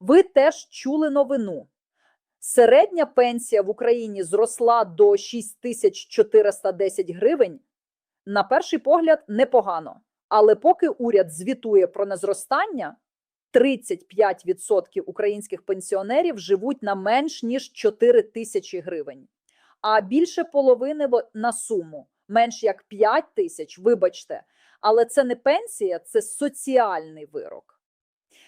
Ви теж чули новину. Середня пенсія в Україні зросла до 6410 гривень. На перший погляд, непогано. Але поки уряд звітує про незростання, 35% українських пенсіонерів живуть на менш ніж 4 тисячі гривень, а більше половини на суму менш як 5 тисяч. Вибачте, але це не пенсія, це соціальний вирок.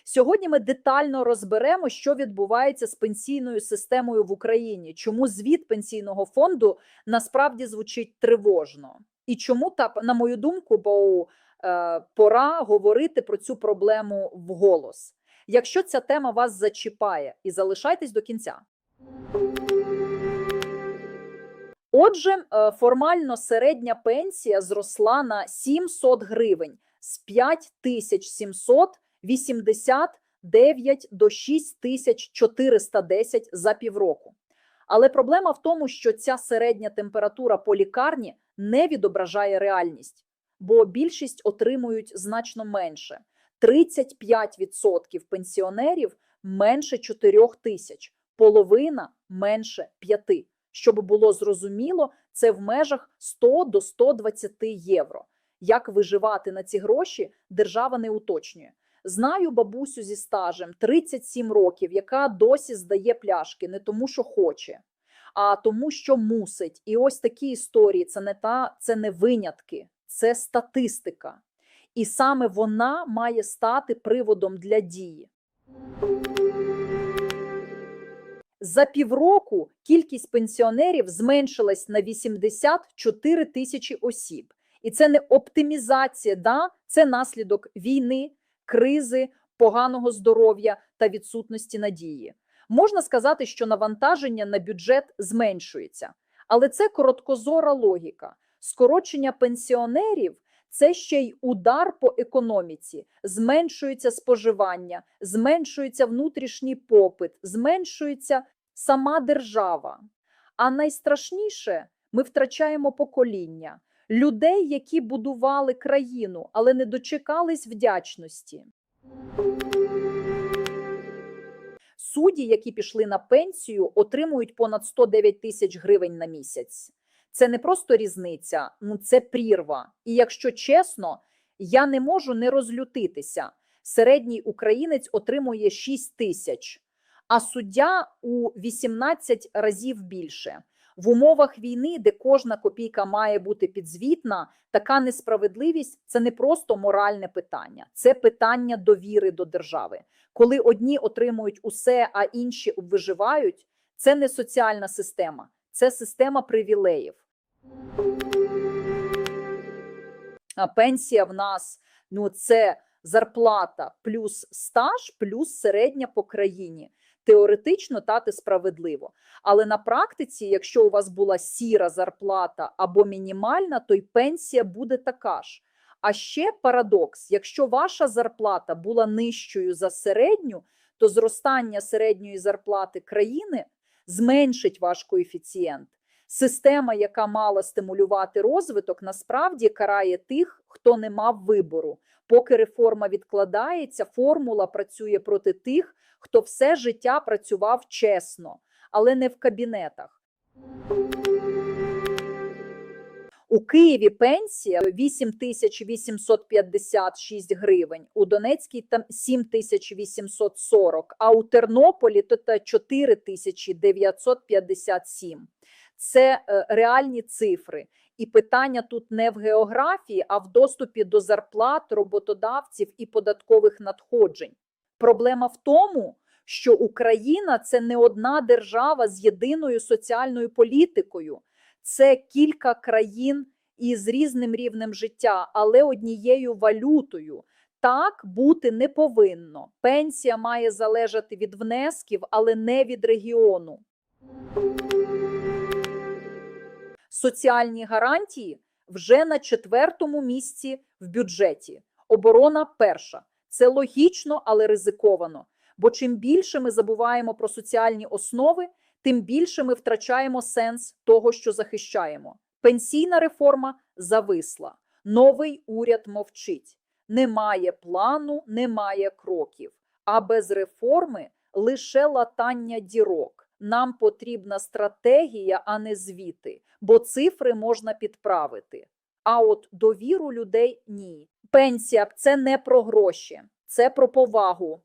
Сьогодні ми детально розберемо, що відбувається з пенсійною системою в Україні, чому звіт пенсійного фонду насправді звучить тривожно, і чому та на мою думку, бо е, пора говорити про цю проблему вголос. Якщо ця тема вас зачіпає, і залишайтесь до кінця. Отже, е, формально середня пенсія зросла на 700 гривень з 5789 до 6410 за півроку. Але проблема в тому, що ця середня температура по лікарні не відображає реальність, бо більшість отримують значно менше. 35% пенсіонерів менше 4 тисяч, половина менше 5. Щоб було зрозуміло, це в межах 100 до 120 євро. Як виживати на ці гроші, держава не уточнює. Знаю бабусю зі стажем 37 років, яка досі здає пляшки не тому, що хоче, а тому, що мусить. І ось такі історії це не та це не винятки, це статистика. І саме вона має стати приводом для дії. За півроку кількість пенсіонерів зменшилась на 84 тисячі осіб. І це не оптимізація, да? це наслідок війни, кризи, поганого здоров'я та відсутності надії. Можна сказати, що навантаження на бюджет зменшується, але це короткозора логіка. Скорочення пенсіонерів це ще й удар по економіці, зменшується споживання, зменшується внутрішній попит, зменшується сама держава. А найстрашніше ми втрачаємо покоління людей, які будували країну, але не дочекались вдячності. Судді, які пішли на пенсію, отримують понад 109 тисяч гривень на місяць. Це не просто різниця, ну це прірва. І якщо чесно, я не можу не розлютитися. Середній українець отримує 6 тисяч, а суддя у 18 разів більше. В умовах війни, де кожна копійка має бути підзвітна, така несправедливість це не просто моральне питання, це питання довіри до держави. Коли одні отримують усе, а інші виживають, це не соціальна система, це система привілеїв. Пенсія в нас ну це зарплата плюс стаж, плюс середня по країні. Теоретично тати справедливо. Але на практиці, якщо у вас була сіра зарплата або мінімальна, то й пенсія буде така ж. А ще парадокс: якщо ваша зарплата була нижчою за середню, то зростання середньої зарплати країни зменшить ваш коефіцієнт. Система, яка мала стимулювати розвиток, насправді карає тих, хто не мав вибору. Поки реформа відкладається, формула працює проти тих, хто все життя працював чесно, але не в кабінетах. У Києві пенсія 8856 гривень, у Донецькій там 7840, а у Тернополі то та 4957. Це е, реальні цифри. І питання тут не в географії, а в доступі до зарплат роботодавців і податкових надходжень. Проблема в тому, що Україна це не одна держава з єдиною соціальною політикою, це кілька країн із різним рівнем життя, але однією валютою. Так бути не повинно. Пенсія має залежати від внесків, але не від регіону. Соціальні гарантії вже на четвертому місці в бюджеті. Оборона перша. Це логічно, але ризиковано. Бо чим більше ми забуваємо про соціальні основи, тим більше ми втрачаємо сенс того, що захищаємо. Пенсійна реформа зависла. Новий уряд мовчить. Немає плану, немає кроків. А без реформи лише латання дірок. Нам потрібна стратегія, а не звіти, бо цифри можна підправити. А от довіру людей ні. Пенсія це не про гроші, це про повагу,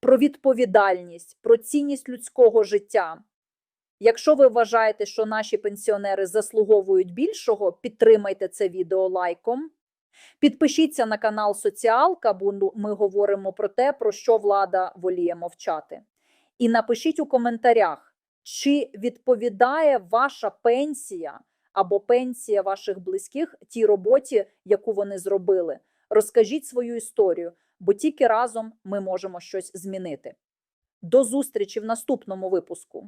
про відповідальність, про цінність людського життя. Якщо ви вважаєте, що наші пенсіонери заслуговують більшого, підтримайте це відео лайком. Підпишіться на канал Соціалка, бо ну, ми говоримо про те, про що влада воліє мовчати. І напишіть у коментарях, чи відповідає ваша пенсія або пенсія ваших близьких тій роботі, яку вони зробили. Розкажіть свою історію, бо тільки разом ми можемо щось змінити. До зустрічі в наступному випуску.